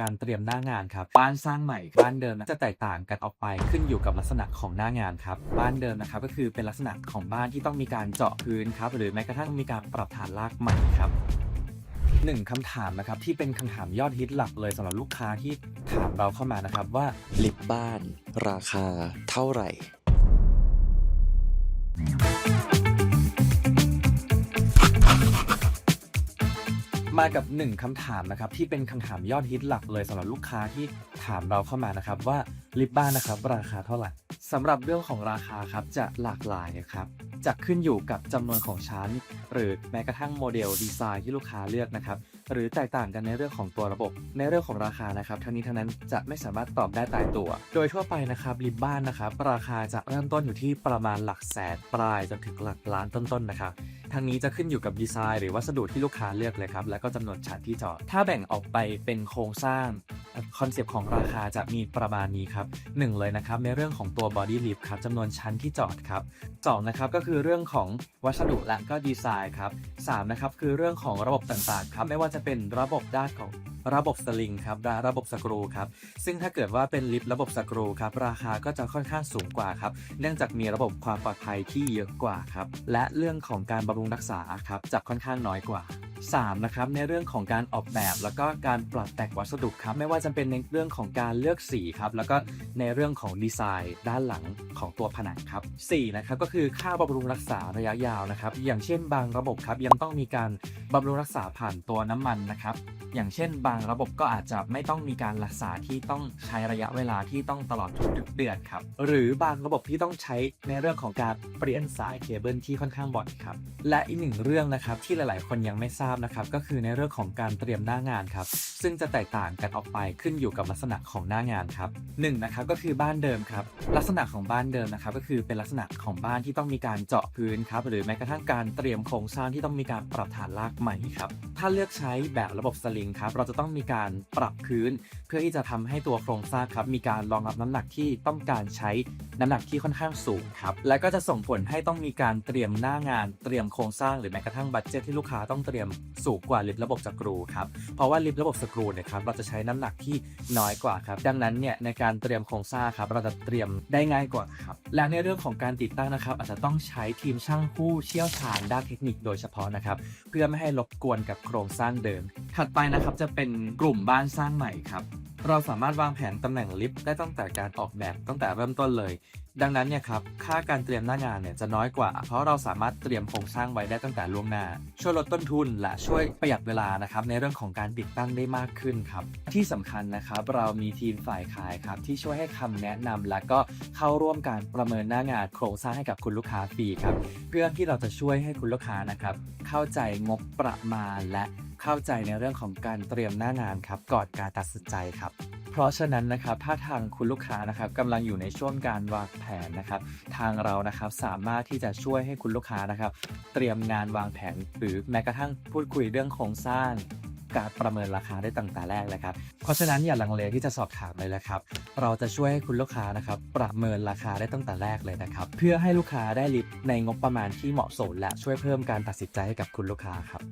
การเตรียมหน้างานครับ บ้านสร้างใหม่บ้านเดิมนะจะแตกต่างกันออกไปขึ้นอยู่กับลักษณะของหน้างานครับ บ้านเดิมนะครับก็คือเป็นลักษณะของบ้านที่ต้องมีการเจาะพื้นครับ หรือแม้กระทั่งมีการปรับฐานรากใหม่ครับหนึ่งคำถามนะครับที่เป็นคำถามยอดฮิตหลักเลยสำหรับลูกค้าที่ถามเราเข้ามานะครับว่าลิฟต์บ้าน ราคาเท่าไหร่ มากับหนึ่งคำถามนะครับที่เป็นคำถามยอดฮิตหลักเลยสำหรับลูกค้าที่ถามเราเข้ามานะครับว่าลิฟต์บ้านนะครับราคาเท่าไหร่สำหรับเรื่องของราคาครับจะหลากหลายนะครับจะขึ้นอยู่กับจำนวนของชั้น หรือแม้กระทั่งโมเดลดีไซน์ที่ลูกค้าเลือกนะครับหรือแตกต่างกันในเรื่องของตัวระบบ ในเรื่องของราคานะครับทั้งนี้ทั้งนั้นจะไม่สามารถตอบได้ตายตัว โดยทั่วไปนะครับลิฟต์บ้านนะครับราคาจะเริ่มต้นอยู่ที่ประมาณหลักแสนปลายจนถึงหลักล้านต้นๆนะครับทางนี้จะขึ้นอยู่กับดีไซน์หรือวัสดุที่ลูกค้าเลือกเลยครับแล้วก็จำนวนชั้นที่จอด ถ้าแบ่งออกไปเป็นโครงสร้าง คอนเซปต์ของราคาจะมีประมาณนี้ครับหนึ่งเลยนะครับในเรื่องของตัว body lift ครับจำนวนชั้นที่จอดครับสองนะครับก็คือเรื่องของวัสดุและก็ดีไซน์ครับสามนะครับคือเรื่องของระบบต่างๆครับไม่ว่าจะเป็นระบบด้านของระบบสลิงครับระบบสกรูครับซึ่งถ้าเกิดว่าเป็นลิฟต์ระบบสกรูครับราคาก็จะค่อนข้างสูงกว่าครับเนื่องจากมีระบบความปลอดภัยที่เยอะกว่าครับและเรื่องของการบำรุงรักษาครับจะค่อนข้างน้อยกว่า 3. นะครับในเรื่องของการออกแบบแล้วก็การปรับแต่งวัสดุครับไม่ว่าจะเป็นในเรื่องของการเลือกสีครับแล้วก็ในเรื่องของดีไซน์ด้านหลังของตัวผนังครับ 4. นะครับก็คือค่าบำรุงรักษาระยะยาวนะครับอย่างเช่นบางระบบครับยังต้องมีการบำรุงรักษาผ่านตัวน้ำมันนะครับอย่างเช่น บางระบบก็อาจจะไม่ต้องมีการรักษาที่ต้องใช้ระยะเวลาที่ต้องตลอดทุกเดือนครับหรือบางระบบที่ต้องใช้ในเรื่องของการเปลี่ยนสายเคเบิลที่ค่อนข้างบ่อยครับและอีกหนึ่งเรื่องนะครับที่หลาย ๆ คนยังไม่ทราบนะครับก็คือในเรื่องของการเตรียมหน้างานครับซึ่งจะแตกต่างกันออกไปขึ้นอยู่กับลักษณะของหน้างานครับหนึ่งนะครับก็คือบ้านเดิมครับลักษณะของบ้านเดิมนะครับก็คือเป็นลักษณะของบ้านที่ต้องมีการเจาะพื้นครับหรือแม้กระทั่งการเตรียมโครงสร้างที่ต้องมีการปรับฐานรากใหม่ครับถ้าเลือกใช้แบบระบบสลิงครับเราจะต้องมีการปรับพื้น เพื่อที่จะทำให้ตัวโครงสร้างครับมีการรองรับน้ำหนักที่ต้องการใช้น้ำหนักที่ค่อนข้างสูงครับและก็จะส่งผลให้ต้องมีการเตรียมหน้างานเตรียมโครงสร้างหรือแม้กระทั่งบัตเจ็ตที่ลูกค้าต้องเตรียมสูงกว่าลิฟต์ระบบสกรูครับ เพราะว่าลิฟต์ระบบสกรูเนี่ยครับเราจะใช้น้ำหนักที่น้อยกว่าครับ ดังนั้นเนี่ยในการเตรียมโครงสร้างครับเราจะเตรียมได้ง่ายกว่าครับ และในเรื่องของการติดตั้งนะครับ อาจจะต้องใช้ทีมช่างผู้เชี่ยวชาญด้านเทคนิคโดยเฉพาะนะครับ เพื่อไม่ให้รบกวนกับโครงสร้างเดิม ถัดไปนะครับจะเป็นกลุ่มบ้านสร้างใหม่ครับ เราสามารถวางแผนตำแหน่งลิฟต์ได้ตั้งแต่การออกแบบตั้งแต่เริ่มต้นเลย ดังนั้นเนี่ยครับค่าการเตรียมหน้างานเนี่ยจะน้อยกว่า เพราะเราสามารถเตรียมโครงสร้างไว้ได้ตั้งแต่ล่วงหน้า ช่วยลดต้นทุนและช่วยประหยัดเวลานะครับในเรื่องของการติดตั้งได้มากขึ้นครับที่สำคัญนะครับเรามีทีมฝ่ายขายครับที่ช่วยให้คำแนะนำและก็เข้าร่วมการประเมินหน้างานโครงสร้างให้กับคุณลูกค้าฟรีครับเพื่อที่เราจะช่วยให้คุณลูกค้านะครับเข้าใจงบประมาณและ เข้าใจในเรื่องของการเตรียมหน้างานครับก่อนการตัดสินใจครับ เพราะฉะนั้นนะครับถ้าทางคุณลูกค้านะครับกำลังอยู่ในช่วงการวางแผนนะครับ ทางเรานะครับสามารถที่จะช่วยให้คุณลูกค้านะครับ เตรียมงานวางแผนหรือแม้กระทั่งพูดคุยเรื่องโครงสร้างการประเมินราคาได้ตั้งแต่แรกเลยครับ เพราะฉะนั้นอย่าลังเลที่จะสอบถามเลยนะครับ เราจะช่วยให้คุณลูกค้านะครับประเมินราคาได้ตั้งแต่แรกเลยนะครับ เพื่อให้ลูกค้าได้ลิฟในงบประมาณที่เหมาะสม และช่วยเพิ่มการตัดสินใจให้กับคุณลูกค้าครับ